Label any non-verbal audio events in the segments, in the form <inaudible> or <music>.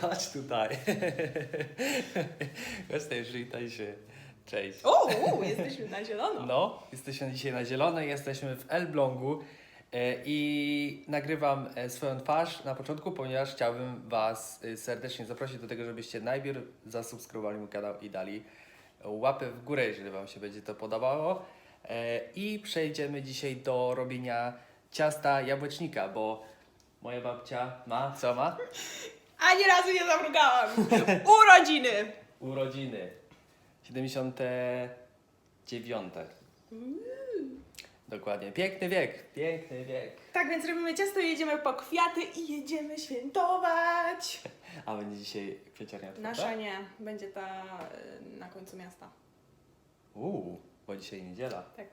chodź tutaj. <laughs> Tutaj, przywitaj się. Cześć. O, jesteśmy na zielono. No, jesteśmy dzisiaj na zielono, jesteśmy w Elblągu e, i nagrywam e, swoją twarz na początku, ponieważ chciałbym Was e, serdecznie zaprosić do tego, żebyście najpierw zasubskrybowali mój kanał i dali łapę w górę, jeżeli Wam się będzie to podobało. I przejdziemy dzisiaj do robienia ciasta jabłecznika, bo moja babcia ma, co ma? Ani razu nie zamrugałam. Urodziny. Urodziny. 79. Dokładnie. Piękny wiek. Piękny wiek. Tak więc robimy ciasto, jedziemy po kwiaty i jedziemy świętować. A będzie dzisiaj kwieciarnia otwarta? Nasza nie, będzie ta y, na końcu miasta. Uuu, bo dzisiaj niedziela. Tak,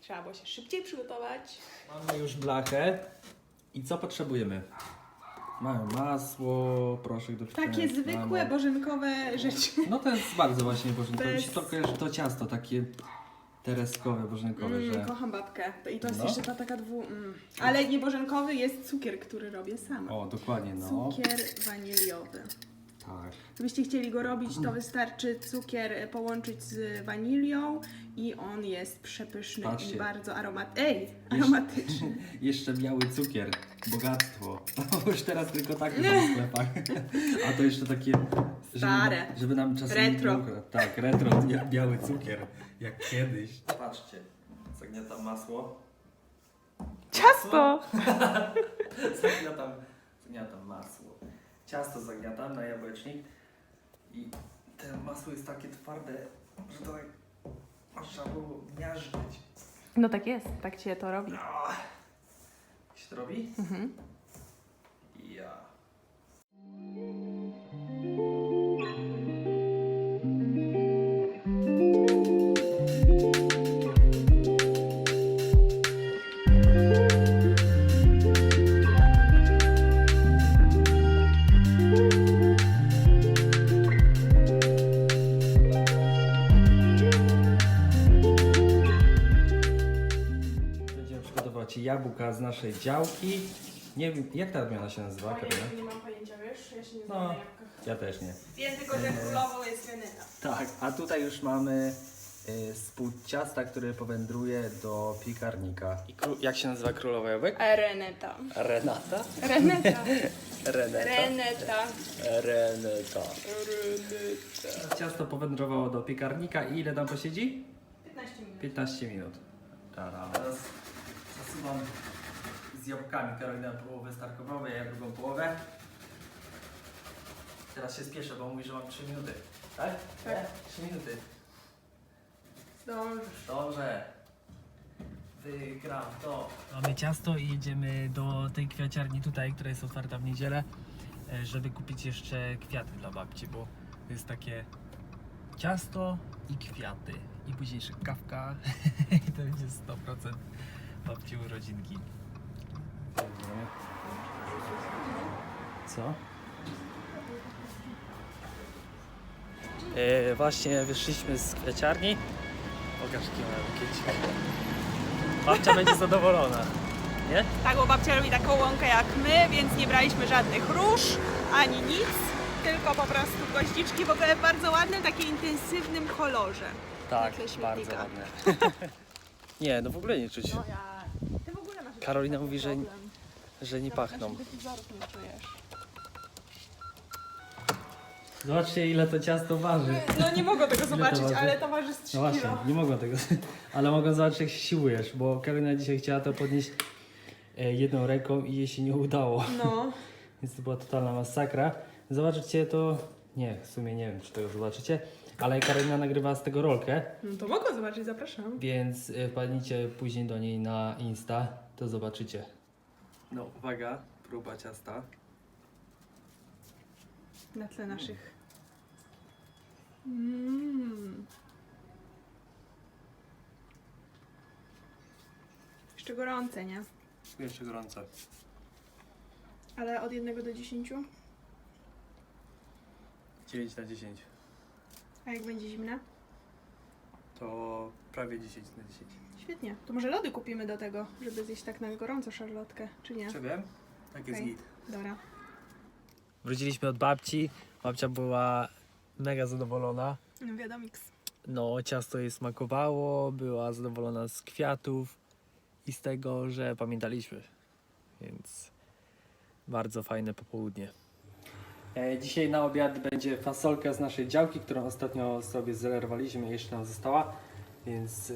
trzeba było się szybciej przygotować. Mamy już blachę. I co potrzebujemy? Mamy masło, proszek do pieczenia. Takie zwykłe, bożenkowe rzeczy. No to jest bardzo właśnie bożenkowe. Mi Bez- się to kojarzy to ciasto takie tereskowe, bożenkowe, Mm, że... kocham babkę. To- I to jest No. jeszcze ta taka dwu... Mm. Ale nie bożenkowy, jest cukier, który robię sama. O, dokładnie, no. Cukier waniliowy. Tak. Gdybyście chcieli go robić, to wystarczy cukier połączyć z wanilią i on jest przepyszny Patrzcie. i bardzo aromat... Ej, aromatyczny. <laughs> Jeszcze biały cukier, bogactwo. <laughs> Bo już teraz tylko takie są w sklepach. <laughs> A to jeszcze takie. Żeby, Stare. żeby nam czasem Retro. było- Tak, retro, bia- biały cukier. Jak kiedyś. Patrzcie, zagniatam masło. Ciasto! Zagniatam, zagniatam masło. Ciasto zagniatam na jabłecznik. I to masło jest takie twarde, że to tak trzeba było miażdżyć. No tak jest, tak się to robi. Jak się to robi? Mhm. Jabłka z naszej działki. Nie wiem, jak ta odmiana się nazywa, Karina? nie mam pojęcia, wiesz? Ja się nie No. znam na jabłkach. Ja też nie. Wiem tylko, że królową jest Reneta. Tak, a tutaj już mamy y, spód ciasta, który powędruje do piekarnika. I jak się nazywa królowa jabłek? Reneta. Renata? Reneta. Renata. <laughs> Reneta. Renata. Reneta. Ciasto powędrowało do piekarnika i ile tam posiedzi? 15 minut. 15 minut. Teraz zasuwam z jabłkami. Karolina połowę starkową, ja drugą połowę. Teraz się spieszę, bo mówi, że mam 3 minuty. Tak? Tak. 3 minuty. Zdążysz. Dobrze. Wygram to. Mamy ciasto i jedziemy do tej kwiaciarni tutaj, która jest otwarta w niedzielę, e, żeby kupić jeszcze kwiaty dla babci, bo to jest takie ciasto i kwiaty. I później jeszcze kawka <laughs> i to będzie 100% babci urodzinki. Co? E, właśnie wyszliśmy z kwiaciarni. Pokaż bukiecik. Babcia będzie zadowolona. Nie? Tak, bo babcia robi taką łąkę jak my, więc nie braliśmy żadnych róż ani nic, tylko po prostu goździczki w ogóle w bardzo ładnym, takim intensywnym kolorze. Tak, bardzo śmietnika. ładne. <laughs> nie, no w ogóle nie czuć, No ja... Ty w ogóle masz Karolina mówi, że- że nie pachną. Zobaczcie ile to ciasto waży. No nie mogę tego zobaczyć, waży? ale to waży z 3 No właśnie, kilo. nie mogą tego, ale mogą zobaczyć jak się siłujesz, bo Karolina dzisiaj chciała to podnieść e, jedną ręką i jej się nie udało. No. <laughs> Więc to była totalna masakra. Zobaczycie to, nie, w sumie nie wiem czy tego zobaczycie, ale Karolina nagrywa z tego rolkę. no to mogę zobaczyć, zapraszam. Więc y, wpadnijcie później do niej na Insta, to zobaczycie. No, uwaga, próba ciasta. Na tle naszych. Mm. Jeszcze gorące, nie? Jeszcze gorące. Ale od 1 do 10? 9 na 10. A jak będzie zimne? To prawie 10 na 10. Świetnie. To może lody kupimy do tego, żeby zjeść tak na gorąco szarlotkę, czy nie? Czy wiem? Tak jest Okej. git. Dobra. Wróciliśmy od babci. Babcia była mega zadowolona. No wiadomiks. No, ciasto jej smakowało, była zadowolona z kwiatów i z tego, że pamiętaliśmy. Więc bardzo fajne popołudnie. E, dzisiaj na obiad będzie fasolka z naszej działki, którą ostatnio sobie zerwaliśmy, jeszcze nam została, więc e,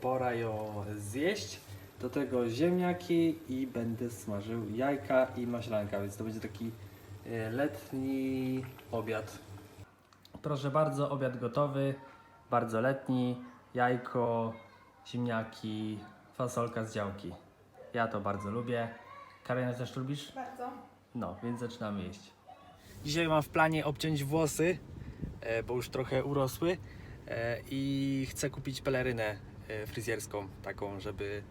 pora ją zjeść. Do tego ziemniaki i będę smażył jajka i maślanka, więc to będzie taki e, letni obiad. Proszę bardzo, obiad gotowy, bardzo letni, jajko, ziemniaki, fasolka z działki. Ja to bardzo lubię. Karolina też lubisz? Bardzo. No, więc zaczynamy jeść. Dzisiaj mam w planie obciąć włosy, e, bo już trochę urosły e, i chcę kupić pelerynę e, fryzjerską, taką, żeby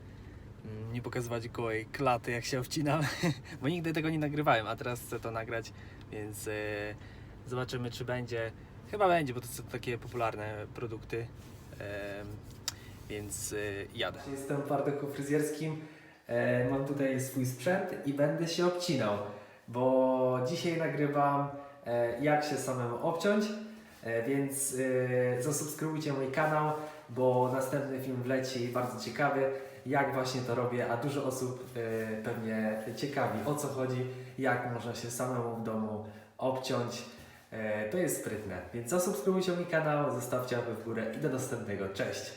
mm, nie pokazywać gołej klaty jak się obcinam, <laughs> bo nigdy tego nie nagrywałem, a teraz chcę to nagrać, więc zobaczymy czy będzie. Chyba będzie, bo to są takie popularne produkty, więc jadę. Jestem w Bardoku fryzjerskim, mam tutaj swój sprzęt i będę się obcinał, bo dzisiaj nagrywam e, jak się samemu obciąć, e, więc e, zasubskrybujcie mój kanał, bo następny film wleci bardzo ciekawy, jak właśnie to robię, a dużo osób pewnie ciekawi o co chodzi, jak można się samemu w domu obciąć. To jest sprytne, więc zasubskrybujcie mój kanał, zostawcie łapę w górę i do następnego. Cześć!